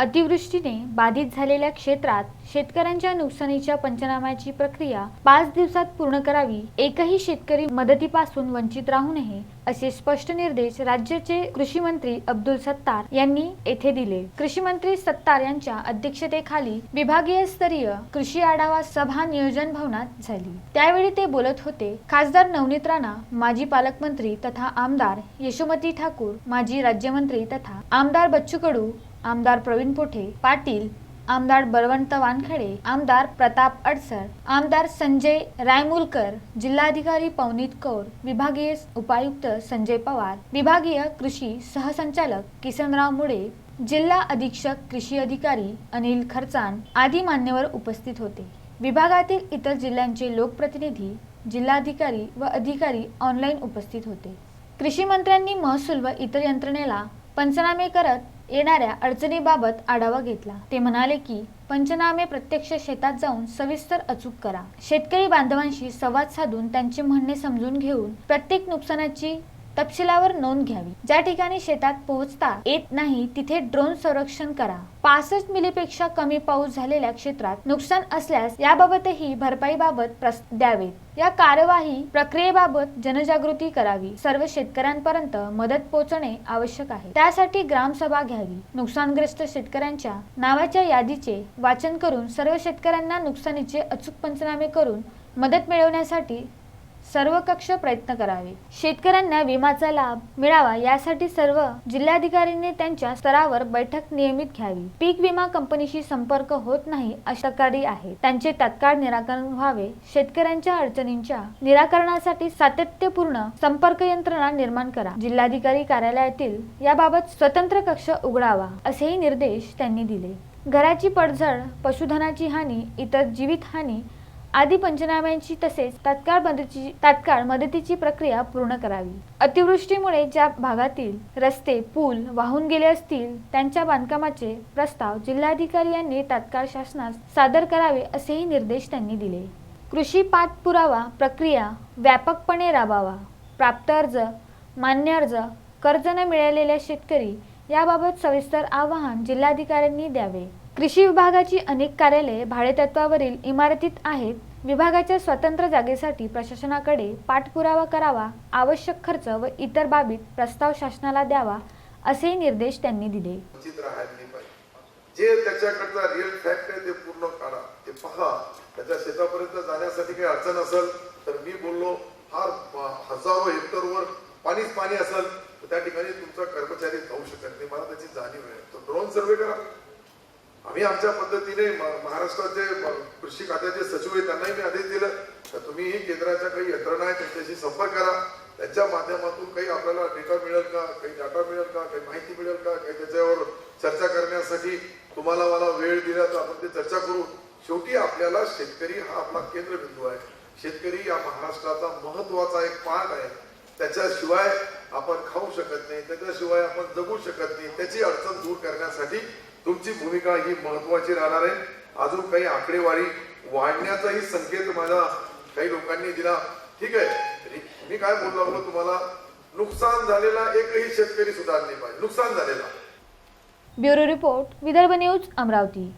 अतिवृष्टीने बाधित झालेल्या क्षेत्रात शेतकऱ्यांच्या नुकसानीच्या पंचनाम्याची प्रक्रिया पाच दिवसात पूर्ण करावी एकही शेतकरी मदतीपासून वंचित राहू नये असे स्पष्ट निर्देश राज्याचे कृषी मंत्री अब्दुल सत्तार यांनी येथे दिले. कृषी मंत्री सत्तार यांच्या अध्यक्षतेखाली विभागीय स्तरीय कृषी आढावा सभा नियोजन भवनात झाली. त्यावेळी ते बोलत होते खासदार नवनीत राणा माजी पालकमंत्री तथा आमदार यशोमती ठाकूर माजी राज्यमंत्री तथा आमदार बच्चू कडू आमदार प्रवीण पोठे पाटील आमदार बळवंत वानखडे आमदार प्रताप अडसर आमदार संजय रायमुलकर जिल्हाधिकारी पवनीत कौर विभागीय उपायुक्त संजय पवार विभागीय कृषी सहसंचालक किसनराव मुळे जिल्हा अधीक्षक कृषी अधिकारी अनिल खरचान आदी मान्यवर उपस्थित होते. विभागातील इतर जिल्ह्यांचे लोकप्रतिनिधी जिल्हाधिकारी व अधिकारी ऑनलाईन उपस्थित होते. कृषी मंत्र्यांनी महसूल व इतर यंत्रणेला पंचनामे करत येणाऱ्या अडचणीबाबत आढावा घेतला. ते म्हणाले की पंचनामे प्रत्यक्ष शेतात जाऊन सविस्तर अचूक करा. शेतकरी बांधवांशी संवाद साधून त्यांचे म्हणणे समजून घेऊन प्रत्येक नुकसानाची तपशिलावर नोंद घ्यावी. ज्या ठिकाणी शेतात पोहोचता येत नाही तिथे ड्रोन संरक्षण करा. पासष्ट मिलीपेक्षा कमी पाऊस झालेल्या क्षेत्रात नुकसान असल्यास याबाबतही भरपाईबाबत प्रस द्यावेत या कार्यवाही प्रक्रियेबाबत जनजागृती करावी. सर्व शेतकऱ्यांपर्यंत मदत पोहोचणे आवश्यक आहे. त्यासाठी ग्रामसभा घ्यावी. नुकसानग्रस्त शेतकऱ्यांच्या नावाच्या यादीचे वाचन करून सर्व शेतकऱ्यांना नुकसानीचे अचूक पंचनामे करून मदत मिळवण्यासाठी सर्व कक्ष प्रयत्न करावे. शेतकऱ्यांना विमाचा लाभ मिळावा यासाठी सर्व जिल्हाधिकाऱ्यांनी त्यांच्या स्तरावर बैठक नियमित घ्यावी. पीक विमा कंपनीशी संपर्क होत नाही अशा तक्रारी आहे त्यांचे तत्काळ निराकरण व्हावे. शेतकऱ्यांच्या अडचणींच्या निराकरणासाठी सातत्यपूर्ण संपर्क यंत्रणा निर्माण करा. जिल्हाधिकारी कार्यालयातील याबाबत स्वतंत्र कक्ष उघडावा असेही निर्देश त्यांनी दिले. घराची पडझड पशुधनाची हानी इतर जीवितहानी आदी पंचनाम्यांची तसेच तात्काळ मदतीची तात्काळ मदतीची प्रक्रिया पूर्ण करावी. अतिवृष्टीमुळे ज्या भागातील रस्ते पूल वाहून गेले असतील त्यांच्या बांधकामाचे प्रस्ताव जिल्हाधिकारी यांनी तात्काळ शासनास सादर करावे असेही निर्देश त्यांनी दिले. कृषी पाठपुरावा प्रक्रिया व्यापकपणे राबावा. प्राप्त अर्ज मान्य अर्ज कर्ज न मिळालेल्या शेतकरी याबाबत सविस्तर आवाहन जिल्हाधिकाऱ्यांनी द्यावे. कृषी विभागाची अनेक कार्यालये भाडेतत्वावरील इमारतीत आहेत. विभागाच्या स्वतंत्र जागेसाठी प्रशासनाकडे पाठपुरावा करावा आवश्यक खर्च व इतर बाबीत प्रस्ताव शासनाला द्यावा असे निर्देश त्यांनी दिले. जे त्याच्याकडचा रिअल फॅक्ट आहे ते पूर्ण काढा. ते पहा. त्याच्या शेतापर्यंत जाण्यासाठी काही अडचण असेल तर मी बोललो फार हजारो हेक्टरवर पाणीच पाणी असेल तर त्या ठिकाणी तुमचा कर्मचारी जाऊ शकत नाही. मला त्याची जाणीव आहे. तो ड्रोन सर्वे करा. आम्ही आमच्या पद्धतीने महाराष्ट्राचे कृषी खात्याचे सचिव आहे त्यांनाही मी आदेश दिलं. तर तुम्ही ही केंद्राच्या काही यंत्रणा आहे त्यांच्याशी संपर्क करा. त्यांच्या माध्यमातून काही आपल्याला डेटा मिळेल का? काही डाटा मिळेल का? काही माहिती मिळेल का? काही त्याच्यावर चर्चा करण्यासाठी तुम्हाला मला वेळ दिला तर आपण ते चर्चा करू. शेवटी आपल्याला शेतकरी हा आपला केंद्रबिंदू आहे. शेतकरी या महाराष्ट्राचा महत्त्वाचा एक पार्ट आहे. त्याच्याशिवाय आपण खाऊ शकत नाही त्याच्याशिवाय आपण जगू शकत नाही. त्याची अडचण दूर करण्यासाठी तुमची भूमिका ही महत्वाची राहणार आहे. अजून काही आकडेवारी वाढण्याचाही संकेत माझा काही लोकांनी दिला. ठीक आहे. मी काय बोललो लागलो तुम्हाला? नुकसान झालेला एकही शेतकरी सुधारले पाहिजे. नुकसान झालेला. Bureau report Vidarbha news Amravati.